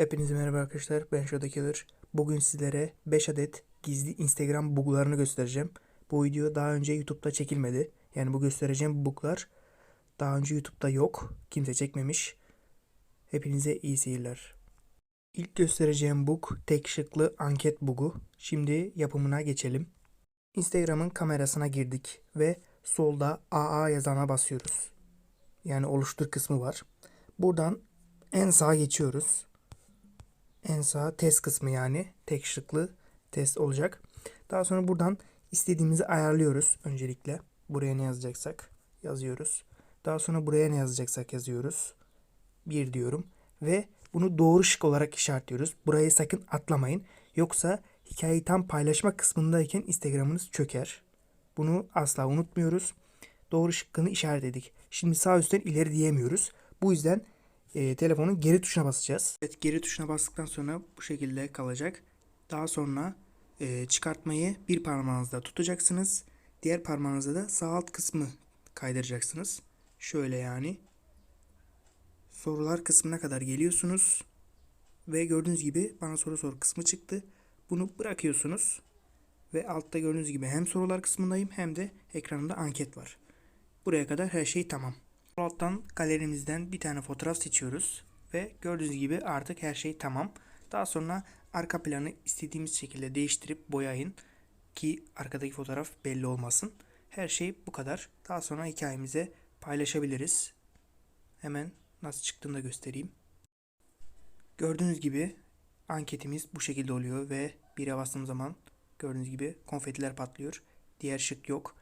Hepinize merhaba arkadaşlar. Ben Shadow Killer. Bugün sizlere 5 adet gizli Instagram buglarını göstereceğim. Bu video daha önce YouTube'da çekilmedi. Yani bu göstereceğim buglar daha önce YouTube'da yok. Kimse çekmemiş. Hepinize iyi seyirler. İlk göstereceğim bug tek şıklı anket bugu. Şimdi yapımına geçelim. Instagram'ın kamerasına girdik ve solda AA yazana basıyoruz. Yani oluştur kısmı var. Buradan en sağa geçiyoruz. En sağ test kısmı yani tek şıklı test olacak. Daha sonra buradan istediğimizi ayarlıyoruz öncelikle. Buraya ne yazacaksak yazıyoruz. Daha sonra buraya ne yazacaksak yazıyoruz. Bir diyorum ve bunu doğru şık olarak işaretliyoruz. Burayı sakın atlamayın. Yoksa hikayeyi tam paylaşma kısmındayken Instagram'ınız çöker. Bunu asla unutmuyoruz. Doğru şıkkını işaretledik. Şimdi sağ üstten ileri diyemiyoruz. Bu yüzden e, telefonun geri tuşuna basacağız. Evet geri tuşuna bastıktan sonra bu şekilde kalacak. Daha sonra e, çıkartmayı bir parmağınızda tutacaksınız. Diğer parmağınızda da sağ alt kısmı kaydıracaksınız. Şöyle yani. Sorular kısmına kadar geliyorsunuz. Ve gördüğünüz gibi bana soru sor kısmı çıktı. Bunu bırakıyorsunuz. Ve altta gördüğünüz gibi hem sorular kısmındayım hem de ekranımda anket var. Buraya kadar her şey tamam. Alttan galerimizden bir tane fotoğraf seçiyoruz. Ve gördüğünüz gibi artık her şey tamam. Daha sonra arka planı istediğimiz şekilde değiştirip boyayın. Ki arkadaki fotoğraf belli olmasın. Her şey bu kadar. Daha sonra hikayemize paylaşabiliriz. Hemen nasıl çıktığını da göstereyim. Gördüğünüz gibi anketimiz bu şekilde oluyor ve bire bastığım zaman gördüğünüz gibi konfetiler patlıyor. Diğer şık yok.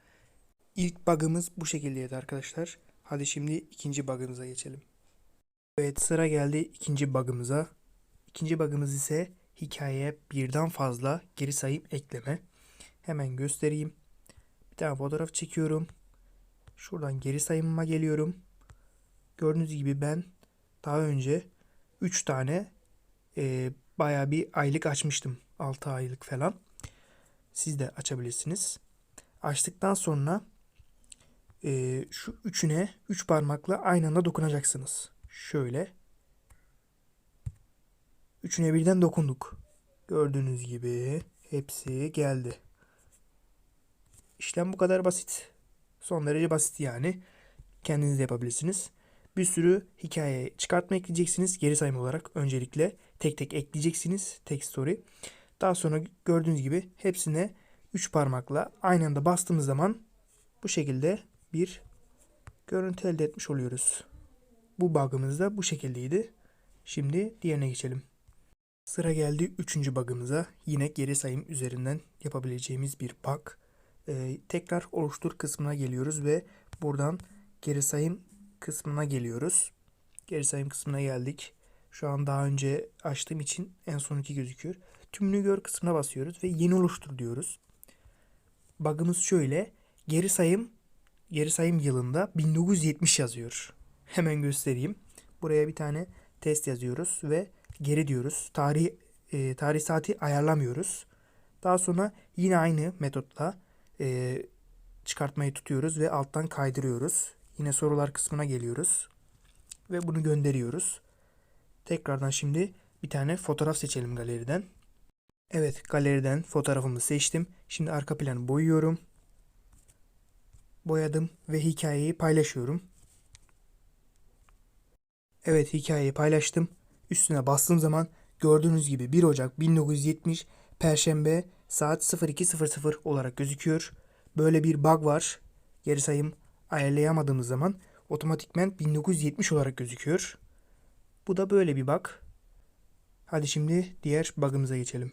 İlk bug'ımız bu şekildeydi arkadaşlar. Hadi şimdi ikinci bug'ımıza geçelim. Evet sıra geldi ikinci bug'ımıza. İkinci bug'ımız ise hikayeye birden fazla geri sayım ekleme. Hemen göstereyim. Bir tane fotoğraf çekiyorum. Şuradan geri sayımıma geliyorum. Gördüğünüz gibi ben daha önce 3 tane e, baya bir aylık açmıştım. 6 aylık falan. Siz de açabilirsiniz. Açtıktan sonra e, şu üçüne üç parmakla aynı anda dokunacaksınız. Şöyle. Üçüne birden dokunduk. Gördüğünüz gibi hepsi geldi. İşlem bu kadar basit. Son derece basit yani. Kendiniz de yapabilirsiniz. Bir sürü hikaye çıkartma ekleyeceksiniz geri sayım olarak. Öncelikle tek tek ekleyeceksiniz tek story. Daha sonra gördüğünüz gibi hepsine 3 parmakla aynı anda bastığımız zaman bu şekilde bir görüntü elde etmiş oluyoruz. Bu bug'ımız da bu şekildeydi. Şimdi diğerine geçelim. Sıra geldi 3. bug'ımıza. Yine geri sayım üzerinden yapabileceğimiz bir bug. Ee, tekrar oluştur kısmına geliyoruz ve buradan geri sayım kısmına geliyoruz. Geri sayım kısmına geldik. Şu an daha önce açtığım için en sonunki gözüküyor. Tümünü gör kısmına basıyoruz ve yeni oluştur diyoruz. Bug'ımız şöyle. Geri sayım geri sayım yılında 1970 yazıyor. Hemen göstereyim. Buraya bir tane test yazıyoruz ve geri diyoruz. Tarih e, tarih saati ayarlamıyoruz. Daha sonra yine aynı metotla e, çıkartmayı tutuyoruz ve alttan kaydırıyoruz. Yine sorular kısmına geliyoruz ve bunu gönderiyoruz. Tekrardan şimdi bir tane fotoğraf seçelim galeriden. Evet galeriden fotoğrafımı seçtim. Şimdi arka planı boyuyorum. Boyadım ve hikayeyi paylaşıyorum. Evet hikayeyi paylaştım. Üstüne bastığım zaman gördüğünüz gibi 1 Ocak 1970 Perşembe saat 02.00 olarak gözüküyor. Böyle bir bug var. Geri sayım ayarlayamadığımız zaman otomatikmen 1970 olarak gözüküyor. Bu da böyle bir bug. Hadi şimdi diğer bug'ımıza geçelim.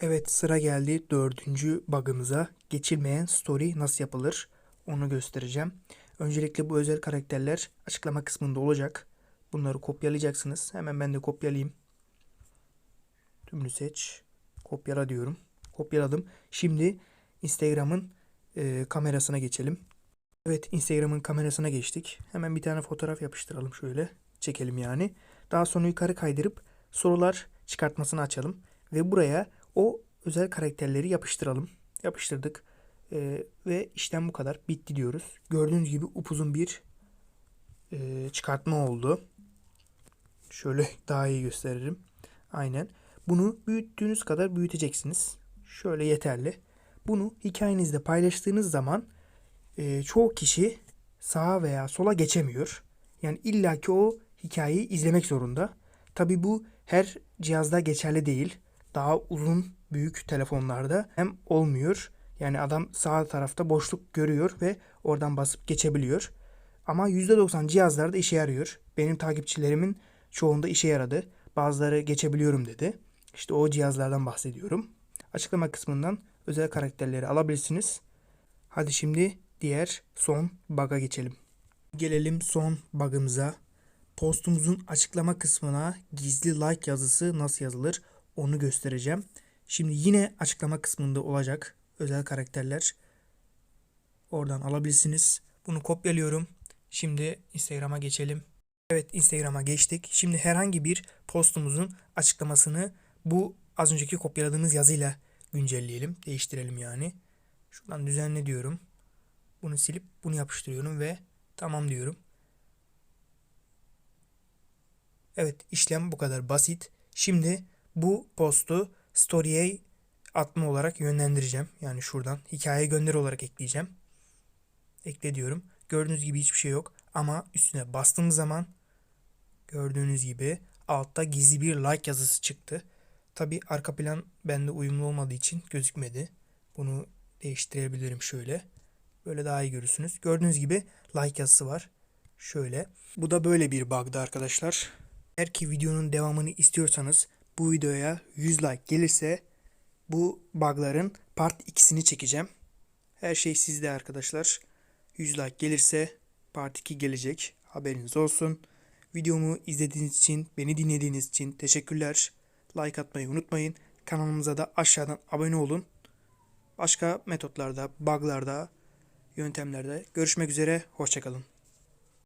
Evet sıra geldi dördüncü bug'ımıza. Geçilmeyen story nasıl yapılır onu göstereceğim. Öncelikle bu özel karakterler açıklama kısmında olacak. Bunları kopyalayacaksınız. Hemen ben de kopyalayayım. Tümünü seç. Kopyala diyorum. Kopyaladım. Şimdi Instagram'ın e, kamerasına geçelim. Evet Instagram'ın kamerasına geçtik. Hemen bir tane fotoğraf yapıştıralım şöyle. Çekelim yani. Daha sonra yukarı kaydırıp sorular çıkartmasını açalım. Ve buraya o özel karakterleri yapıştıralım. Yapıştırdık. Ee, ve işlem bu kadar. Bitti diyoruz. Gördüğünüz gibi upuzun bir e, çıkartma oldu. Şöyle daha iyi gösteririm. Aynen. Bunu büyüttüğünüz kadar büyüteceksiniz. Şöyle yeterli. Bunu hikayenizde paylaştığınız zaman e, çoğu kişi sağa veya sola geçemiyor. Yani illaki o hikayeyi izlemek zorunda. Tabi bu her cihazda geçerli değil. Daha uzun büyük telefonlarda hem olmuyor. Yani adam sağ tarafta boşluk görüyor ve oradan basıp geçebiliyor. Ama %90 cihazlarda işe yarıyor. Benim takipçilerimin çoğunda işe yaradı. Bazıları geçebiliyorum dedi. İşte o cihazlardan bahsediyorum. Açıklama kısmından özel karakterleri alabilirsiniz. Hadi şimdi diğer son bug'a geçelim. Gelelim son bug'ımıza. Postumuzun açıklama kısmına gizli like yazısı nasıl yazılır onu göstereceğim. Şimdi yine açıklama kısmında olacak özel karakterler. Oradan alabilirsiniz. Bunu kopyalıyorum. Şimdi Instagram'a geçelim. Evet Instagram'a geçtik. Şimdi herhangi bir postumuzun açıklamasını bu az önceki kopyaladığımız yazıyla güncelleyelim. Değiştirelim yani. Şuradan düzenle diyorum. Bunu silip bunu yapıştırıyorum ve tamam diyorum. Evet işlem bu kadar basit. Şimdi bu postu story'e atma olarak yönlendireceğim. Yani şuradan hikaye gönder olarak ekleyeceğim. Ekle diyorum. Gördüğünüz gibi hiçbir şey yok. Ama üstüne bastığım zaman gördüğünüz gibi altta gizli bir like yazısı çıktı. Tabi arka plan bende uyumlu olmadığı için gözükmedi. Bunu değiştirebilirim şöyle. Böyle daha iyi görürsünüz. Gördüğünüz gibi like yazısı var. Şöyle. Bu da böyle bir bug'dı arkadaşlar. Eğer ki videonun devamını istiyorsanız bu videoya 100 like gelirse bu bug'ların part 2'sini çekeceğim. Her şey sizde arkadaşlar. 100 like gelirse part 2 gelecek. Haberiniz olsun. Videomu izlediğiniz için, beni dinlediğiniz için teşekkürler. Like atmayı unutmayın. Kanalımıza da aşağıdan abone olun. Başka metotlarda, bug'larda, yöntemlerde görüşmek üzere. Hoşçakalın.